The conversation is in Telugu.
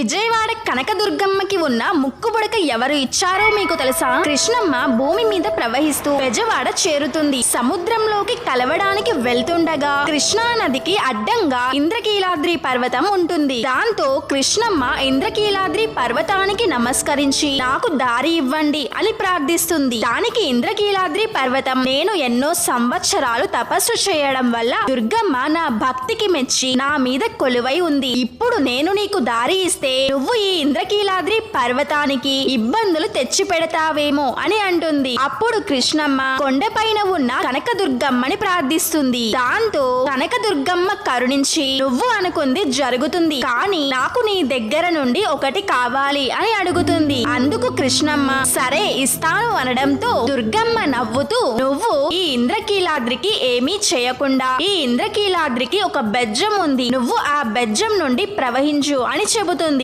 విజయవాడ కనకదుర్గమ్మకి ఉన్న ముక్కుబుడక ఎవరు ఇచ్చారో మీకు తెలుసా? కృష్ణమ్మ భూమి మీద ప్రవహిస్తూ బెజవాడ చేరుతుంది. సముద్రంలోకి కలవడానికి వెళ్తుండగా కృష్ణా నదికి అడ్డంగా ఇంద్రకీలాద్రి పర్వతం ఉంటుంది. దాంతో కృష్ణమ్మ ఇంద్రకీలాద్రి పర్వతానికి నమస్కరించి నాకు దారి ఇవ్వండి అని ప్రార్థిస్తుంది. దానికి ఇంద్రకీలాద్రి పర్వతం నేను ఎన్నో సంవత్సరాలు తపస్సు చేయడం వల్ల దుర్గమ్మ నా భక్తికి మెచ్చి నా మీద కొలువై ఉంది. ఇప్పుడు నేను నీకు దారి ఇస్తే నువ్వు ఈ ఇంద్రకీలాద్రి పర్వతానికి ఇబ్బందులు తెచ్చి పెడతావేమో అని అంటుంది. అప్పుడు కృష్ణమ్మ కొండపైన ఉన్న కనకదుర్గమ్మని ప్రార్థిస్తుంది. దాంతో కనకదుర్గమ్మ కరుణించి నువ్వు అనుకుంది జరుగుతుంది కానీ నాకు నీ దగ్గర నుండి ఒకటి కావాలి అని అడుగుతుంది. అందుకు కృష్ణమ్మ సరే ఇస్తాను అనడంతో దుర్గమ్మ నవ్వుతూ నువ్వు ఈ ఇంద్రకీలాద్రికి ఏమీ చేయకుండా ఈ ఇంద్రకీలాద్రికి ఒక బెజ్జం ఉంది నువ్వు ఆ బెజ్జం నుండి ప్రవహించు అని చెబుతుంది.